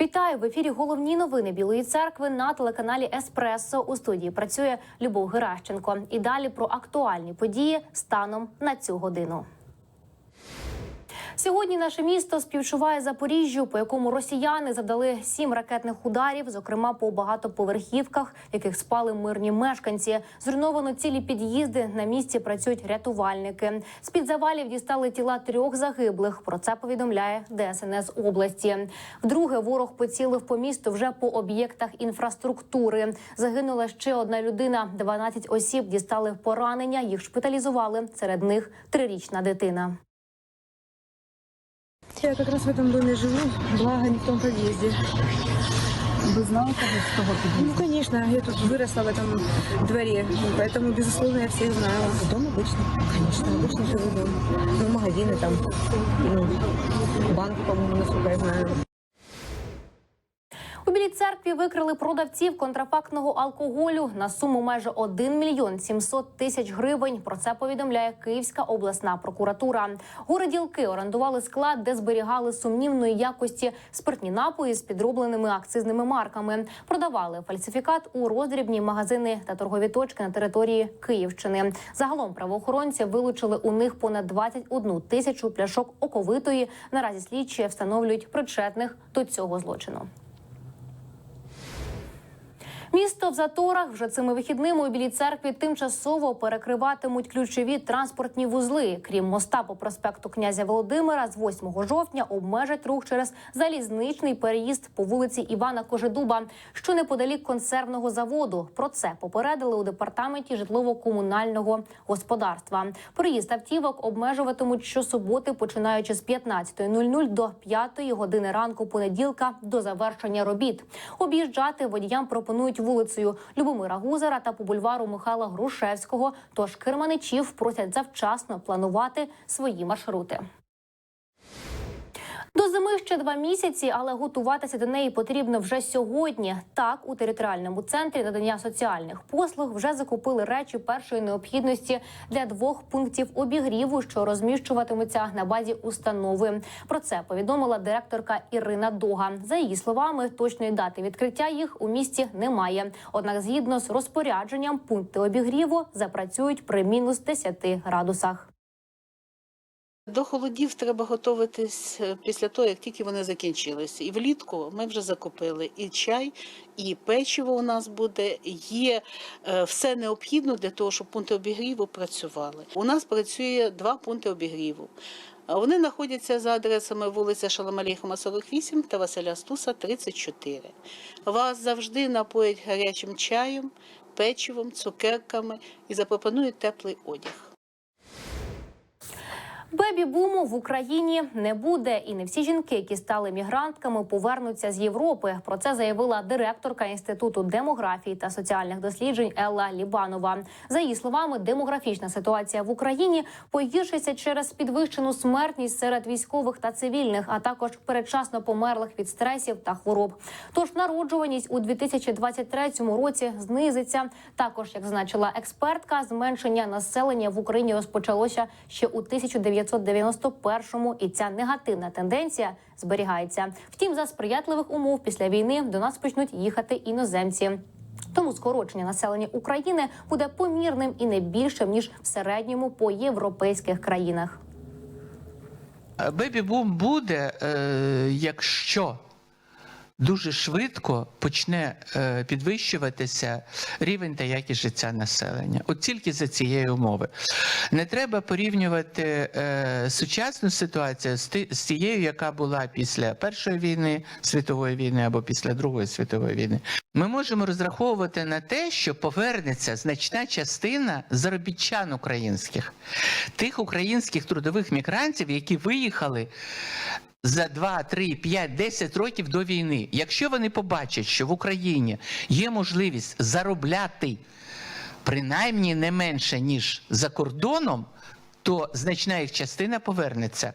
Вітаю в ефірі. Головні новини Білої церкви на телеканалі Еспресо. У студії працює Любов Геращенко. І далі про актуальні події станом на цю годину. Сьогодні наше місто співчуває Запоріжжю, по якому росіяни завдали сім ракетних ударів, зокрема по багатоповерхівках, яких спали мирні мешканці. Зруйновано цілі під'їзди. На місці працюють рятувальники. З під завалів дістали тіла трьох загиблих. Про це повідомляє ДСНС області. Вдруге ворог поцілив по місту вже по об'єктах інфраструктури. Загинула ще одна людина. 12 осіб дістали поранення. Їх шпиталізували. Серед них трирічна дитина. Я как раз в этом доме живу, благо не в том подъезде. Ви знаєте, з того Ну, під'їзду? конечно, я тут выросла в этом дворе, поэтому, безусловно, я всех знаю. Дом обычно, конечно, обычно живой дом. Ну, магазины там, ну, банк, по-моему, насколько я знаю. У білій церкві викрили продавців контрафактного алкоголю на суму майже 1 мільйон 700 тисяч гривень. Про це повідомляє Київська обласна прокуратура. Городілки орендували склад, де зберігали сумнівної якості спиртні напої з підробленими акцизними марками. Продавали фальсифікат у роздрібні магазини та торгові точки на території Київщини. Загалом правоохоронці вилучили у них понад 21 тисячу пляшок оковитої. Наразі слідчі встановлюють причетних до цього злочину. Місто в заторах вже цими вихідними у білій церкві тимчасово перекриватимуть ключові транспортні вузли. Крім моста по проспекту князя Володимира, з 8 жовтня обмежать рух через залізничний переїзд по вулиці Івана Кожедуба, що неподалік консервного заводу. Про це попередили у департаменті житлово-комунального господарства. Проїзд автівок обмежуватимуть щосуботи, починаючи з 15.00 до 5 години ранку понеділка до завершення робіт. Об'їжджати водіям пропонують вулицею Любомира Гузера та по бульвару Михайла Грушевського. Тож керманичів просять завчасно планувати свої маршрути. До зими ще два місяці, але готуватися до неї потрібно вже сьогодні. Так, у територіальному центрі надання соціальних послуг вже закупили речі першої необхідності для двох пунктів обігріву, що розміщуватимуться на базі установи. Про це повідомила директорка Ірина Дога. За її словами, точної дати відкриття їх у місті немає. Однак, згідно з розпорядженням, пункти обігріву запрацюють при мінус 10 градусах. До холодів треба готуватись е, після того, як тільки вони закінчилися. І влітку ми вже закупили і чай, і печиво у нас буде. Є е, все необхідне для того, щоб пункти обігріву працювали. У нас працює два пункти обігріву. Вони знаходяться за адресами вулиця Шаламаліхома, 48 та Василя Стуса, 34. Вас завжди напоять гарячим чаєм, печивом, цукерками і запропонують теплий одяг. Бебі-буму в Україні не буде, і не всі жінки, які стали мігрантками, повернуться з Європи. Про це заявила директорка інституту демографії та соціальних досліджень Елла Лібанова. За її словами, демографічна ситуація в Україні погіршиться через підвищену смертність серед військових та цивільних, а також передчасно померлих від стресів та хвороб. Тож народжуваність у 2023 році знизиться. Також, як зазначила експертка, зменшення населення в Україні розпочалося ще у 1991-му, і ця негативна тенденція зберігається. Втім, за сприятливих умов після війни до нас почнуть їхати іноземці. Тому скорочення населення України буде помірним і не більшим ніж в середньому по європейських країнах. Бебі-бум буде, е, якщо дуже швидко почне е, підвищуватися рівень та якість життя населення. От тільки за цієї умови. Не треба порівнювати е, сучасну ситуацію з, тією, яка була після Першої війни, світової війни або після Другої світової війни. Ми можемо розраховувати на те, що повернеться значна частина заробітчан українських, тих українських трудових мігрантів, які виїхали за 2, 3, 5, 10 років до війни. Якщо вони побачать, що в Україні є можливість заробляти принаймні не менше, ніж за кордоном, то значна їх частина повернеться.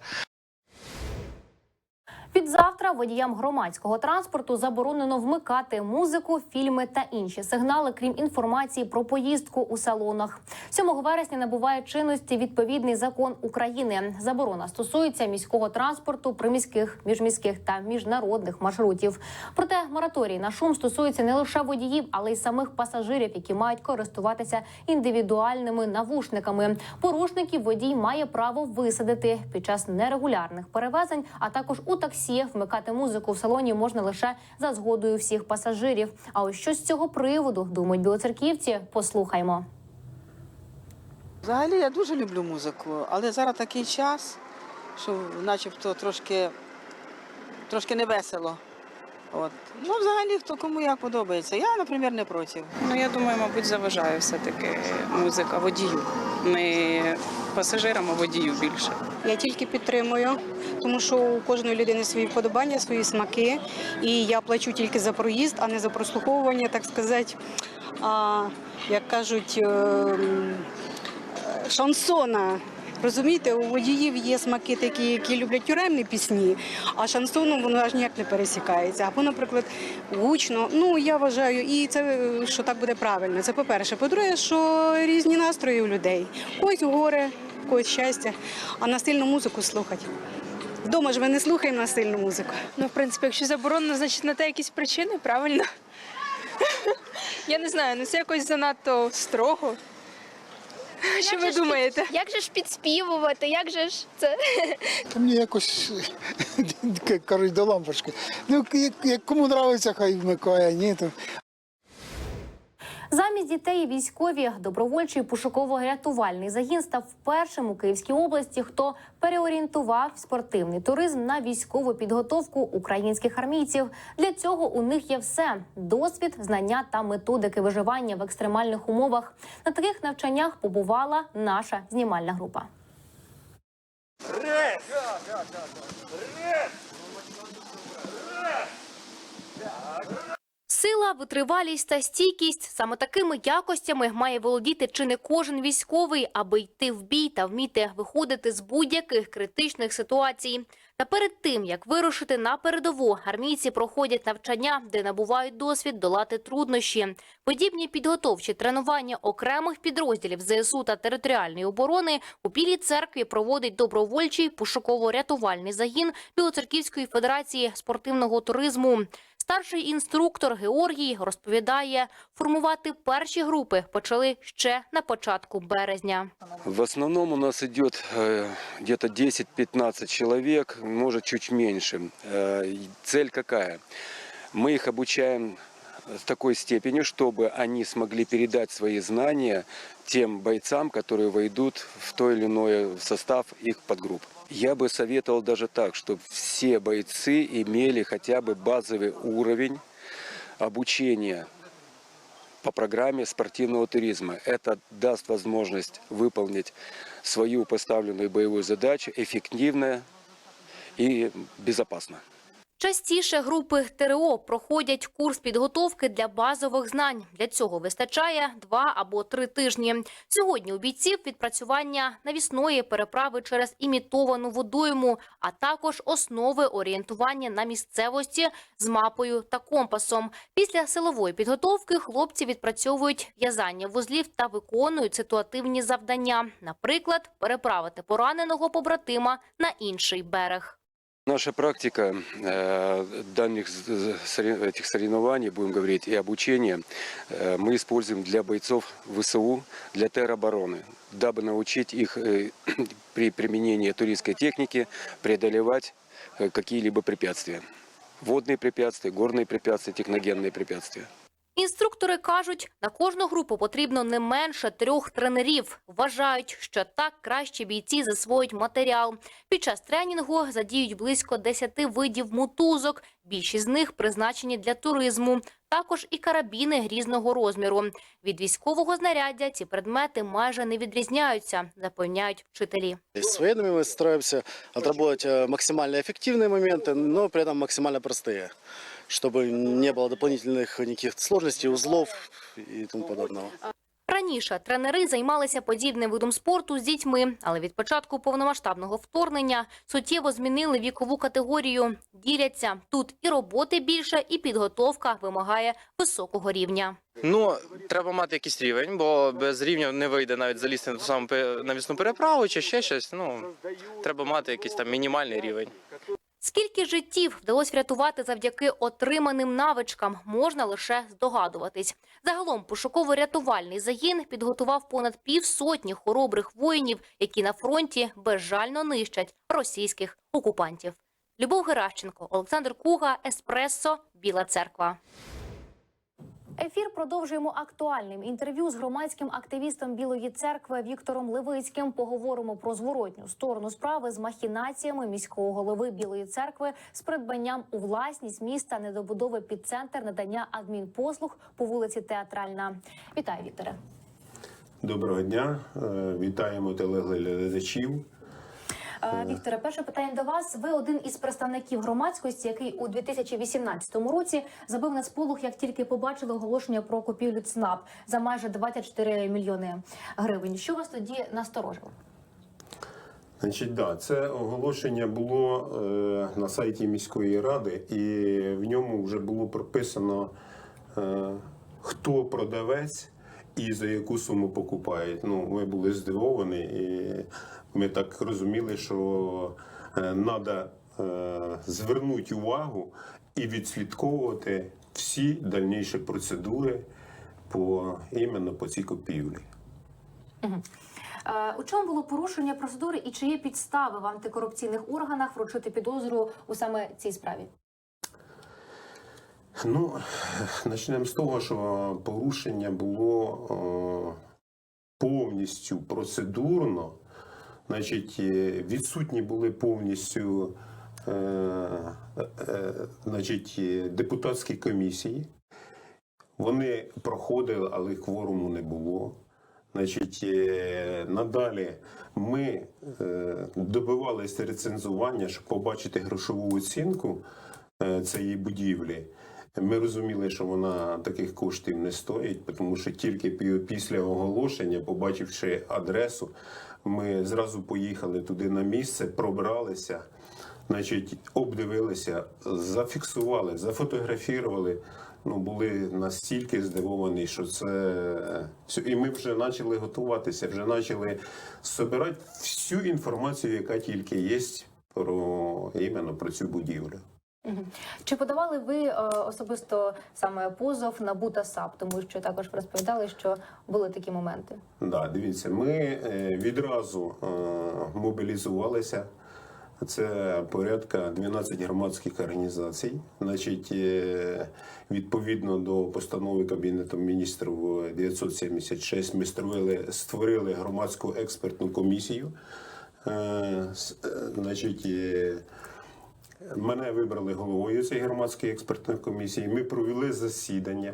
Під завтра водіям громадського транспорту заборонено вмикати музику, фільми та інші сигнали, крім інформації про поїздку у салонах. 7 вересня набуває чинності відповідний закон України. Заборона стосується міського транспорту, приміських, міжміських та міжнародних маршрутів. Проте мораторій на шум стосується не лише водіїв, але й самих пасажирів, які мають користуватися індивідуальними навушниками. Порушників водій має право висадити під час нерегулярних перевезень, а також у таксі вмикати музику в салоні можна лише за згодою всіх пасажирів. А ось що з цього приводу думають білоцерківці? Послухаймо. Взагалі я дуже люблю музику, але зараз такий час, що начебто трошки, трошки не весело. От. Ну, взагалі, хто кому як подобається. Я, наприклад, не проти. Ну, я думаю, мабуть, заважає все-таки музика водію. Не пасажирам, а водію більше. Я тільки підтримую, тому що у кожної людини свої вподобання, свої смаки. І я плачу тільки за проїзд, а не за прослуховування, так сказати. А, як кажуть, ем, шансона. Розумієте, у водіїв є смаки такі, які люблять тюремні пісні, а шансоном воно аж ніяк не пересікається. Або, наприклад, гучно. Ну я вважаю, і це що так буде правильно. Це по-перше. По-друге, що різні настрої у людей. Когось горе, когось щастя, а настильну музику слухати. Вдома ж ми не слухаємо настильну музику. Ну, в принципі, якщо заборонено, значить на те якісь причини, правильно? Я не знаю, ну це якось занадто строго. Що ви думаєте? Як же ж підспівувати? Як же ж це? Та мені якось кажуть до лампочки. Ну, як, як кому подобається, хай вмикає, ні, то Замість дітей військові добровольчий пошуково-рятувальний загін став першим у Київській області, хто переорієнтував спортивний туризм на військову підготовку українських армійців. Для цього у них є все: досвід, знання та методики виживання в екстремальних умовах. На таких навчаннях побувала наша знімальна група. Сила, витривалість та стійкість саме такими якостями має володіти чи не кожен військовий, аби йти в бій та вміти виходити з будь-яких критичних ситуацій. Та перед тим як вирушити на передову, армійці проходять навчання, де набувають досвід долати труднощі. Подібні підготовчі тренування окремих підрозділів ЗСУ та територіальної оборони у Білій церкві проводить добровольчий пошуково-рятувальний загін Білоцерківської федерації спортивного туризму. Старший інструктор Георгій розповідає, формувати перші групи почали ще на початку березня. В основном у нас идет э, где-то 10-15 человек, может чуть меньше. Э, и цель какая? Мы их обучаем в такой степени, чтобы они смогли передать свои знания тем бойцам, которые войдут в то или иное состав их подгрупп. Я бы советовал даже так, чтобы все бойцы имели хотя бы базовый уровень обучения по программе спортивного туризма. Это даст возможность выполнить свою поставленную боевую задачу эффективно и безопасно. Частіше групи ТРО проходять курс підготовки для базових знань. Для цього вистачає два або три тижні. Сьогодні у бійців відпрацювання навісної переправи через імітовану водойму, а також основи орієнтування на місцевості з мапою та компасом. Після силової підготовки хлопці відпрацьовують в'язання вузлів та виконують ситуативні завдання, наприклад, переправити пораненого побратима на інший берег. Наша практика э, данных этих соревнований, будем говорить, и обучения э, мы используем для бойцов ВСУ, для теробороны, дабы научить их э, при применении туристской техники преодолевать какие-либо препятствия. Водные препятствия, горные препятствия, техногенные препятствия. Інструктори кажуть, на кожну групу потрібно не менше трьох тренерів. Вважають, що так краще бійці засвоюють матеріал. Під час тренінгу задіють близько 10 видів мотузок. Більшість з них призначені для туризму. Також і карабіни різного розміру. Від військового знаряддя ці предмети майже не відрізняються, запевняють вчителі. С военными мы стараемся отработать э, максимально эффективные моменты, но при этом максимально простые, чтобы не было дополнительных никаких сложностей, узлов и тому подобного. Раніше тренери займалися подібним видом спорту з дітьми, але від початку повномасштабного вторгнення суттєво змінили вікову категорію. Діляться тут і роботи більше, і підготовка вимагає високого рівня. Ну, треба мати якийсь рівень, бо без рівня не вийде навіть залізти на ту саму пе- навісну переправу чи ще щось. Ну, треба мати якийсь там мінімальний рівень. Скільки життів вдалося врятувати завдяки отриманим навичкам, можна лише здогадуватись. Загалом пошуково-рятувальний загін підготував понад півсотні хоробрих воїнів, які на фронті безжально нищать російських окупантів. Любов Геращенко, Олександр Куга, Еспресо, Біла Церква. Ефір продовжуємо актуальним інтерв'ю з громадським активістом Білої церкви Віктором Левицьким. Поговоримо про зворотню сторону справи з махінаціями міського голови Білої церкви з придбанням у власність міста недобудови під центр надання адмінпослуг по вулиці Театральна. Вітаю, Вікторе. Доброго дня, Е, вітаємо телеглядачів. Е, Вікторе, перше питання до вас. Ви один із представників громадськості, який у 2018 році забив на сполох, як тільки побачили оголошення про купівлю ЦНАП за майже 24 мільйони гривень. Що вас тоді насторожило? Значить, да, це оголошення було е, на сайті міської ради, і в ньому вже було прописано, е, хто продавець і за яку суму покупають. Ну, ми були здивовані, і ми так розуміли, що треба е, звернути увагу і відслідковувати всі дальніші процедури по іменно по цій купівлі. Е, У чому було порушення процедури і чи є підстави в антикорупційних органах вручити підозру у саме цій справі? Ну, почнемо з того, що порушення було е, повністю процедурно, значить, е, відсутні були повністю е, е, значить, е, депутатські комісії. Вони проходили, але кворуму не було. Значить, надалі ми добивалися рецензування, щоб побачити грошову оцінку цієї будівлі. Ми розуміли, що вона таких коштів не стоїть, тому що тільки після оголошення, побачивши адресу, ми зразу поїхали туди на місце, пробралися, значить, обдивилися, зафіксували, зафотографували. Ну, були настільки здивовані, що це. І ми вже почали готуватися, вже почали збирати всю інформацію, яка тільки є про іменно про цю будівлю. Чи подавали ви е, особисто саме позов на БУ та САП? Тому що також розповідали, що були такі моменти. Да, дивіться, ми е, відразу е, мобілізувалися. Це порядка 12 громадських організацій. Значить, відповідно до постанови Кабінету міністрів 976 ми створили, створили громадську експертну комісію. Значить, Мене вибрали головою цієї громадської експертної комісії. Ми провели засідання,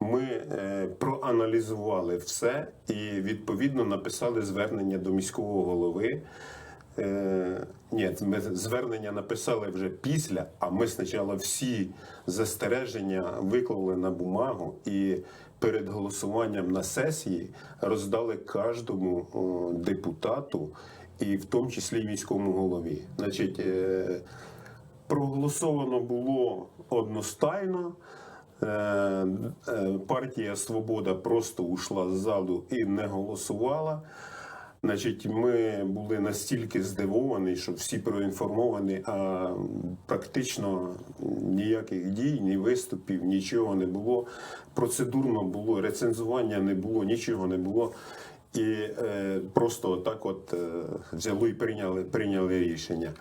ми е, проаналізували все і відповідно написали звернення до міського голови. Е, ні, ми звернення написали вже після, а ми спочатку всі застереження виклали на бумагу і перед голосуванням на сесії роздали кожному депутату, і в тому числі міському голові. Значить, е, проголосовано було одностайно. Е, е, Партія Свобода просто ушла з залу і не голосувала. Значить, ми були настільки здивовані, що всі проінформовані, а практично ніяких дій, ні виступів, нічого не було. Процедурно було, рецензування не було, нічого не було. І е, просто так от е, взяли і прийняли, прийняли рішення.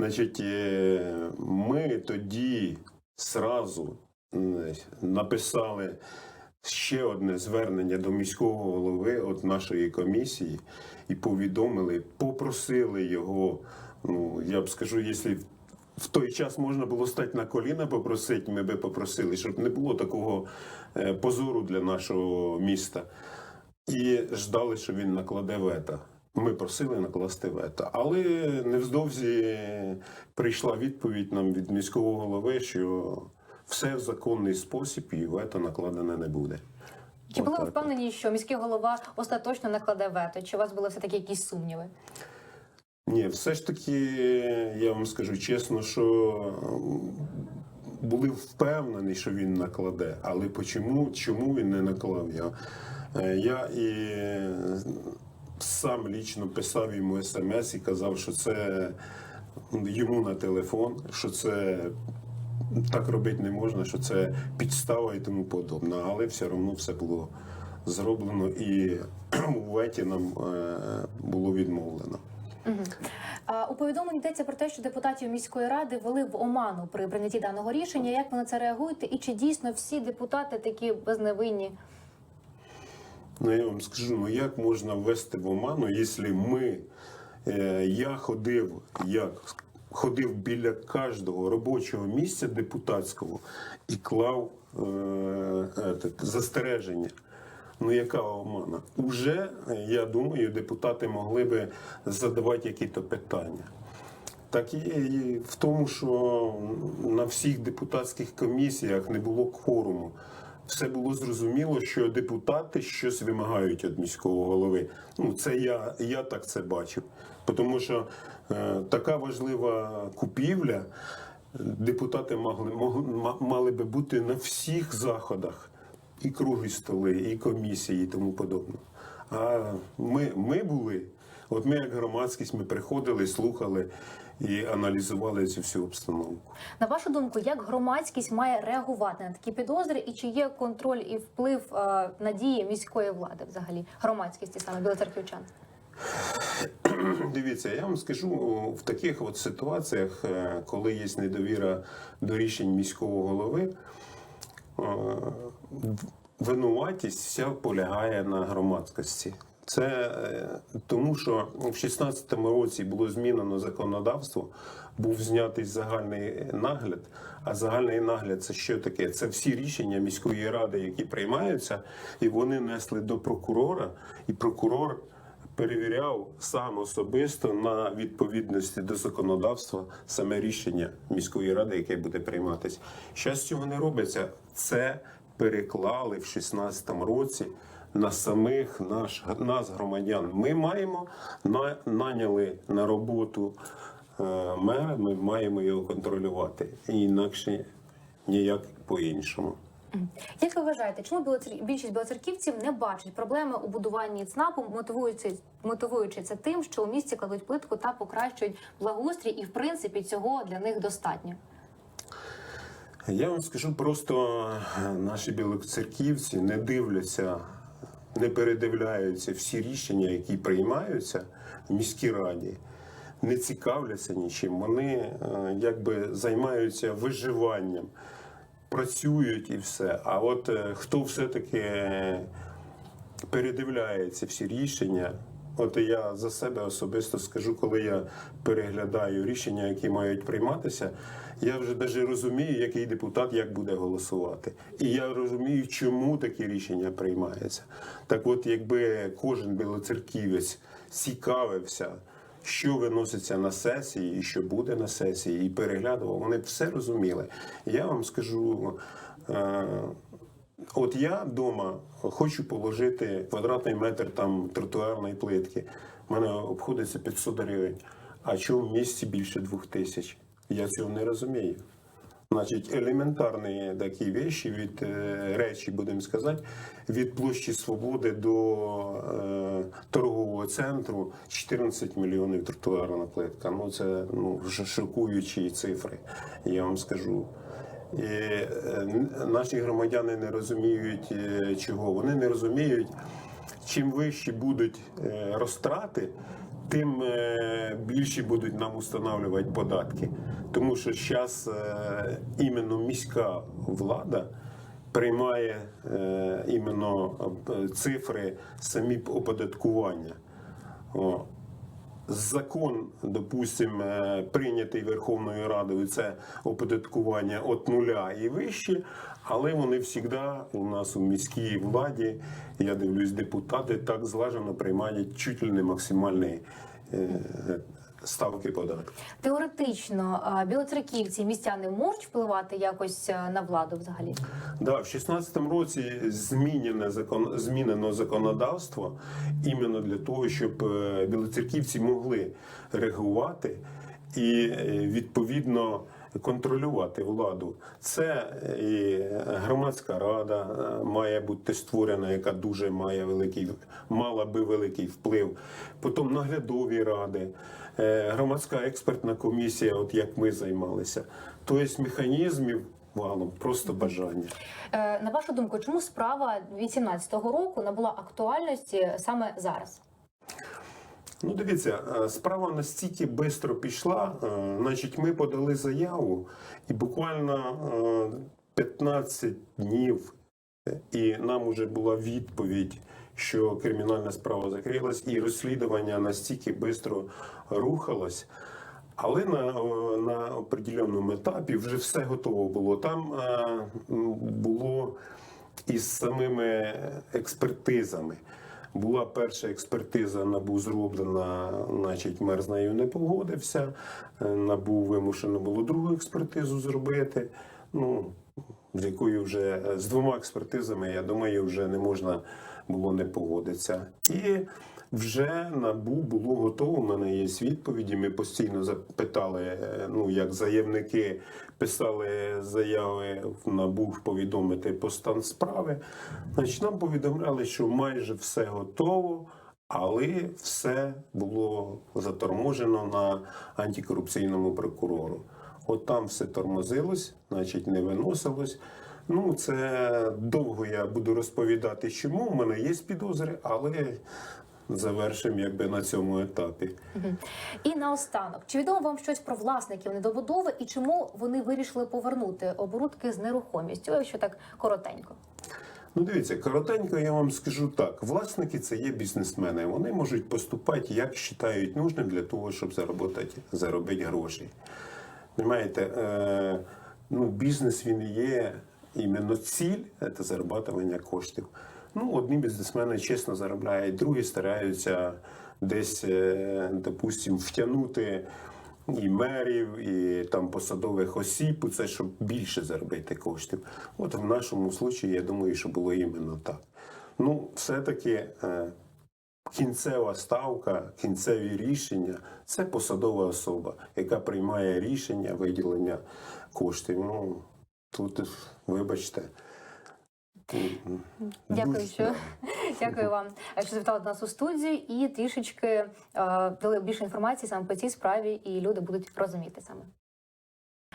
Значить, е, ми тоді сразу написали ще одне звернення до міського голови от нашої комісії і повідомили, попросили його. Ну, я б скажу, якщо в той час можна було стати на коліна попросити, ми би попросили, щоб не було такого е, позору для нашого міста. І ждали, що він накладе вето. Ми просили накласти вето. Але невдовзі прийшла відповідь нам від міського голови, що все в законний спосіб і вето накладене не буде. Чи були ви впевнені, що міський голова остаточно накладе вето? Чи у вас були все таки якісь сумніви? Ні, все ж таки, я вам скажу чесно, що були впевнені, що він накладе, але почому, чому він не наклав? Я, Е, я і сам лічно писав йому смс і казав, що це йому на телефон, що це так робити не можна, що це підстава і тому подобне. Але все одно все було зроблено і у веті нам е, було відмовлено. У повідомленні йдеться про те, що депутатів міської ради вели в оману при прийнятті даного рішення. Як ви на це реагуєте? І чи дійсно всі депутати такі безневинні? Ну, я вам скажу, ну як можна ввести в оману, якщо ми, е, я ходив, як ходив біля кожного робочого місця депутатського і клав е, етот, застереження. Ну, яка омана? Уже, е, я думаю, депутати могли би задавати якісь питання. Так і в тому, що на всіх депутатських комісіях не було кворуму. Все було зрозуміло, що депутати щось вимагають від міського голови. Ну, це я, я так це бачив. Тому що е, така важлива купівля, депутати могли, могли, мали би бути на всіх заходах, і круглі столи, і комісії, і тому подобне. А ми, ми були, от ми як громадськість, ми приходили, слухали і аналізували цю всю обстановку. На вашу думку, як громадськість має реагувати на такі підозри, і чи є контроль і вплив е, на дії міської влади, взагалі громадськості саме білоцерківчан? Дивіться, я вам скажу в таких от ситуаціях, е, коли є недовіра до рішень міського голови, е, винуватість вся полягає на громадськості. Це е, тому, що в 2016 році було змінено законодавство, був знятий загальний нагляд. А загальний нагляд це що таке? Це всі рішення міської ради, які приймаються, і вони несли до прокурора, і прокурор перевіряв сам особисто на відповідності до законодавства саме рішення міської ради, яке буде прийматися. Зараз цього не робиться. Це переклали в 2016 році на самих наш, нас, громадян. Ми маємо на, наняли на роботу е, мера, ми маємо його контролювати. І інакше ніяк по-іншому. Як ви вважаєте, чому білоцер... більшість білоцерківців не бачить проблеми у будуванні ЦНАПу, мотивуючи, мотивуючи це тим, що у місті кладуть плитку та покращують благоустрій, і в принципі цього для них достатньо? Я вам скажу просто, наші білоцерківці не дивляться, не передивляються всі рішення, які приймаються в міській раді, не цікавляться нічим. Вони е, якби займаються виживанням, працюють і все. А от е, хто все-таки передивляється всі рішення. От я за себе особисто скажу, коли я переглядаю рішення, які мають прийматися, я вже навіть розумію, який депутат як буде голосувати. І я розумію, чому такі рішення приймаються. Так от, якби кожен білоцерківець цікавився, що виноситься на сесії і що буде на сесії, і переглядував, вони все розуміли. Я вам скажу. е, От я вдома хочу положити квадратний метр там тротуарної плитки. У мене обходиться 500 гривень. А чому в місті більше двох тисяч? Я цього не розумію. Значить, елементарні такі речі від е, речі, будемо сказати, від площі Свободи до е, торгового центру 14 мільйонів тротуарна плитка. Ну це ну шокуючі цифри. Я вам скажу. І е, наші громадяни не розуміють е, чого. Вони не розуміють, чим вищі будуть е, розтрати, тим більші будуть нам установлювати податки. Тому що зараз іменно міська влада приймає іменно цифри самі оподаткування. О. Закон, допустим, е, прийнятий Верховною Радою, це оподаткування від нуля і вище, але вони завжди у нас у міській владі, я дивлюсь, депутати так злажено приймають чуть ли не максимальний е, ставки податків. Теоретично білоцерківці, містяни можуть впливати якось на владу взагалі? Да, в 16-му році змінене закон, змінено законодавство іменно для того, щоб е, білоцерківці могли реагувати і е, відповідно контролювати владу. Це і громадська рада е, має бути створена, яка дуже має великий, мала би великий вплив. Потім наглядові ради, е, громадська експертна комісія, от як ми займалися. Тобто механізмів валом, просто бажання. Е, на вашу думку, чому справа 18-го року набула актуальності саме зараз? Ну, дивіться, е, справа настільки швидко пішла. е, Значить, ми подали заяву, і буквально е, 15 днів, е, і нам вже була відповідь, що кримінальна справа закрилась, і розслідування настільки швидко рухалось. Але на, е, на определеному етапі вже все готово було. Там е, м, було із самими експертизами. Була перша експертиза, НАБУ зроблена, значить, мер з нею не погодився. Е, НАБУ вимушено було другу експертизу зробити. Ну, з якою вже з двома експертизами, я думаю, вже не можна було не погодитися. І вже набу було готово. У мене є відповіді. Ми постійно запитали, е, ну як заявники писали заяви в НАБУ повідомити по стан справи. Значить, нам повідомляли, що майже все готово. Але все було заторможено на антикорупційному прокурору. От там все тормозилось, значить, не виносилось. Ну, це довго я буду розповідати, чому. У мене є підозри, але завершимо якби на цьому етапі. І наостанок, чи відомо вам щось про власників недобудови і чому вони вирішили повернути оборудки з нерухомістю? Якщо так коротенько. Ну, дивіться, коротенько я вам скажу так: власники це є бізнесмени. Вони можуть поступати, як вважають нужним для того, щоб заробити, заробити гроші. Е, ну, бізнес він є іменно ціль це зароблення коштів. Ну, одні бізнесмени чесно заробляють, другі стараються десь, е, допустим, втягнути і мерів, і там посадових осіб, це, щоб більше заробити коштів. От в нашому випадку, я думаю, що було іменно так. Ну, все-таки е, кінцева ставка, кінцеві рішення це посадова особа, яка приймає рішення виділення коштів. Ну, тут, вибачте. Дякую, що дякую вам, що завітали до нас у студію і трішечки е, дали більше інформації саме по цій справі, і люди будуть розуміти саме.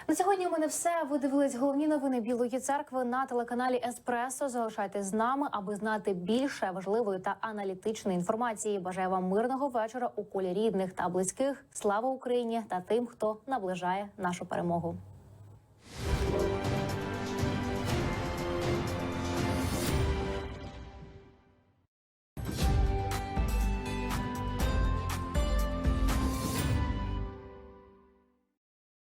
На сьогодні у мене все. Ви дивились головні новини Білої церкви на телеканалі Еспресо. Залишайтесь з нами, аби знати більше важливої та аналітичної інформації. Бажаю вам мирного вечора у колі рідних та близьких. Слава Україні та тим, хто наближає нашу перемогу.